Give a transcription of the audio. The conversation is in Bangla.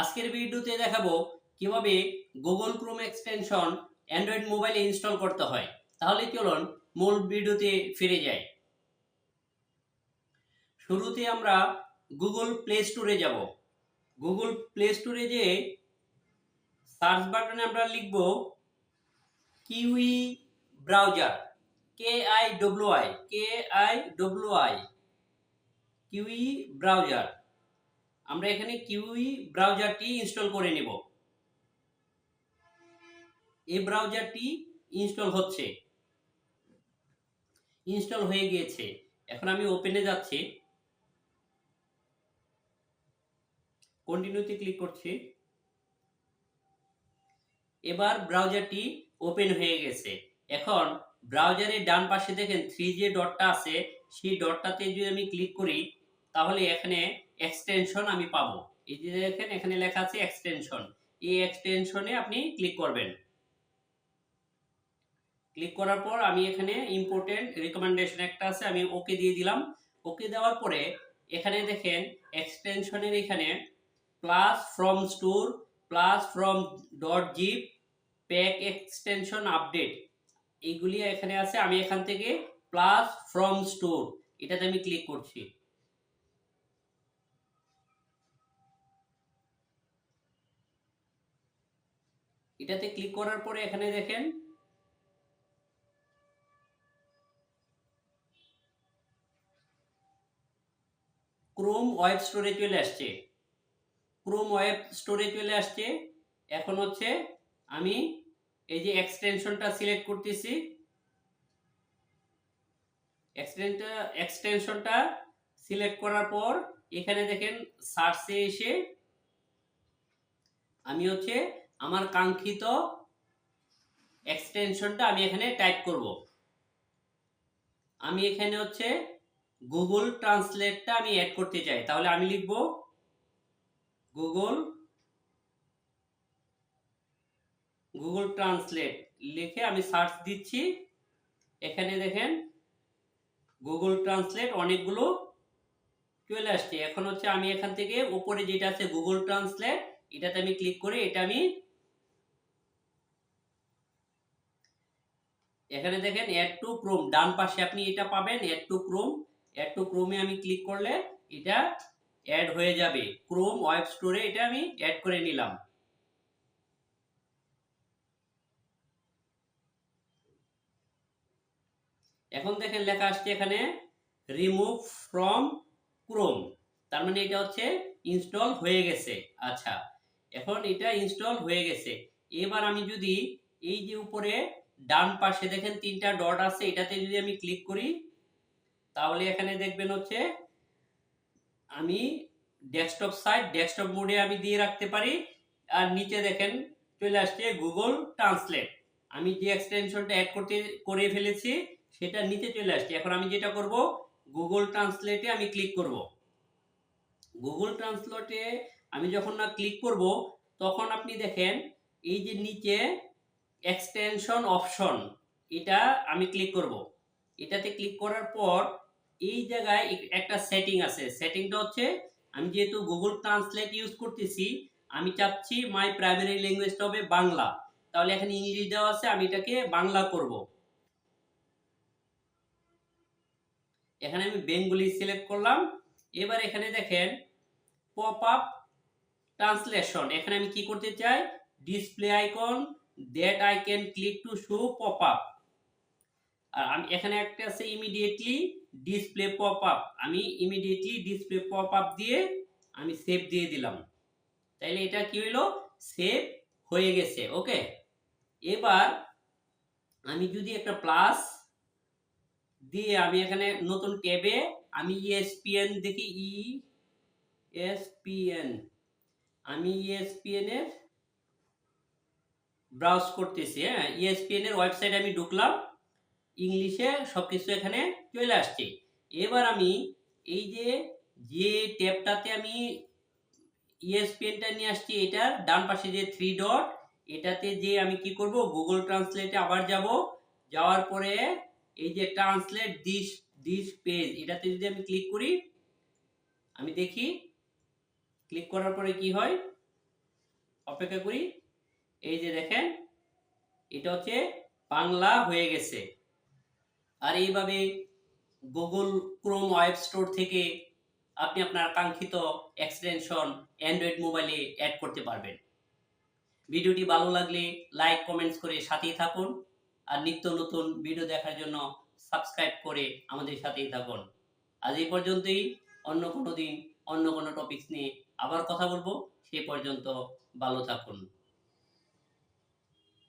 আজকের ভিডিওতে দেখাবো কীভাবে গুগল ক্রোম এক্সটেনশন অ্যান্ড্রয়েড মোবাইলে ইনস্টল করতে হয়। তাহলে চলুন মূল ভিডিওতে ফিরে যাই। শুরুতে আমরা গুগল প্লে স্টোরে যাব। গুগল প্লে স্টোরে যে সার্চ বাটনে আমরা লিখব Kiwi browser K I W I K I W I Kiwi browser. আমরা এখানে কিউই ব্রাউজারটি ইনস্টল করে নেব। এই ব্রাউজারটি ইনস্টল হচ্ছে। ইনস্টল হয়ে গিয়েছে। এখন আমি ওপেনে যাচ্ছি। কন্টিনিউতে ক্লিক করছি। এবার ব্রাউজারটি ওপেন হয়ে গেছে। এখন ব্রাউজারের ডান পাশে দেখেন থ্রি যে ডটটা আছে। সেই ডটটাতে যদি আমি ক্লিক করি তাহলে এখানে এক্সটেনশন আমি পাবো। এই যে দেখেন, এখানে লেখা আছে এক্সটেনশন এই এক্সটেনশনে আপনি ক্লিক করবেন। ক্লিক করার পর আমি এখানে ইম্পর্টেন্ট রিকমেন্ডেশন একটা আছে, আমি ওকে দিয়ে দিলাম। ওকে দেওয়ার পরে এখানে দেখেন এক্সটেনশনের এখানে plus from store plus from dot zip pack extension update এইগুলি এখানে আছে, আমি এখান থেকে প্লাস ফ্রম স্টোর এটাতে আমি ক্লিক করছি। এটাতে ক্লিক করার পরে এখানে দেখেন ক্রোম ওয়েব স্টোরে চলে আসছে। ক্রোম ওয়েব স্টোরে চলে আসছে। এখন হচ্ছে আমি এই যে এক্সটেনশনটা সিলেক্ট করতেছি। এক্সটেনশনটা সিলেক্ট করার পর এখানে দেখেন সার্চে এসে আমি হচ্ছে আমার কাঙ্ক্ষিত এক্সটেনশনটা আমি এখানে টাইপ করব। আমি এখানে হচ্ছে গুগল ট্রান্সলেটটা আমি অ্যাড করতে চাই। তাহলে আমি লিখব গুগল গুগল ট্রান্সলেট লিখে আমি সার্চ দিচ্ছি। এখানে দেখেন গুগল ট্রান্সলেট অনেকগুলো চলে আসছে। এখন হচ্ছে আমি এখান থেকে উপরে যেটা আছে গুগল ট্রান্সলেট এটাতে আমি ক্লিক করে এটা আমি এখানে দেখেন অ্যাড টু ক্রোম ডান পাশে আপনি এটা পাবেন add to Chrome add to ক্রোমে আমি ক্লিক করলে এটা অ্যাড হয়ে যাবে। ক্রোম ওয়েব স্টোরে এটা আমি অ্যাড করে নিলাম। এখন দেখেন লেখা আসছে এখানে রিমুভ ফ্রম ক্রোম তার মানে এটা হচ্ছে ইনস্টল হয়ে গেছে। আচ্ছা এখন এটা ইনস্টল হয়ে গেছে। এবার আমি যদি এই যে উপরে ডান পাশে দেখেন তিনটা ডট আছে, এটাতে যদি আমি ক্লিক করি, তাহলে এখানে দেখবেন হচ্ছে আমি ডেস্কটপ সাইট ডেস্কটপ মোডে আমি দিয়ে রাখতে পারি, আর নিচে দেখেন চলে আসছে গুগল ট্রান্সলেট আমি যে এক্সটেনশনটা অ্যাড করতে, করে ফেলেছি, সেটা নিচে চলে আসছে। এখন আমি যেটা করব গুগল ট্রান্সলেটে আমি ক্লিক করব। গুগল ট্রান্সলেটে আমি যখন না ক্লিক করব, তখন আপনি দেখেন, এই যে নিচে এক্সটেনশন অপশন এটা আমি ক্লিক করব। এটাতে ক্লিক করার পর, এই জায়গায় একটা সেটিং আছে। সেটিংটা হচ্ছে, আমি যেহেতু গুগল ট্রান্সলেট ইউজ করতেছি, আমি চাচ্ছি মাই প্রাইমারি ল্যাঙ্গুয়েজটা হবে বাংলা। তাহলে এখানে ইংলিশ দেওয়া আছে, আমি এটাকে বাংলা করব। এখানে আমি বেঙ্গলি সিলেক্ট করলাম। এবার এখানে দেখেন পপ আপ ট্রান্সলেশন এখানে আমি কি করতে চাই? Display icon that I can click to show pop up আর আমি এখানে একটা আছে ইমিডিয়েটলি ডিসপ্লে পপ আপ আমি ইমিডিয়েটলি ডিসপ্লে পপ আপ দিয়ে আমি সেভ দিয়ে দিলাম। তাইলে এটা কি হইল? সেভ হয়ে গেছে ওকে এবার আমি যদি একটা প্লাস দিয়ে আমি এখানে নতুন ট্যাবে আমি E ইএসপিএন দেখি ই এসপিএন আমি E ইএসপিএন এর ব্রাউজ করতেছি হ্যাঁ? E ইএসপিএন এর ওয়েবসাইটে আমি ঢুকলাম, ইংলিশে সবকিছু এখানে চলে আসছে। এবার আমি এই যে যে ট্যাবটাতে আমি E ইএসপিএনটা নিয়ে আসছি, এটার ডান পাশে যে থ্রি ডট এটাতে যে আমি কি করব গুগল ট্রান্সলেটে আবার যাব। যাওয়ার পরে এই যে ট্রান্সলেট দিস দিস পেজ এটাতে যদি আমি ক্লিক করি, আমি দেখি ক্লিক করার পরে কি হয়? অপেক্ষা করি এই যে দেখেন, এটা হচ্ছে বাংলা হয়ে গেছে। আর এইভাবে গুগল ক্রোম ওয়েব স্টোর থেকে আপনি আপনার কাঙ্ক্ষিত এক্সটেনশন অ্যান্ড্রয়েড মোবাইলে অ্যাড করতে পারবেন। ভিডিওটি ভালো লাগলে লাইক কমেন্টস করে সাথেই থাকুন। আর নিত্য নতুন ভিডিও দেখার জন্য সাবস্ক্রাইব করে আমাদের সাথেই থাকুন। আজ এই পর্যন্তই। অন্য কোনো দিন অন্য কোনো টপিকস নিয়ে আবার কথা বলব। সেই পর্যন্ত ভালো থাকুন।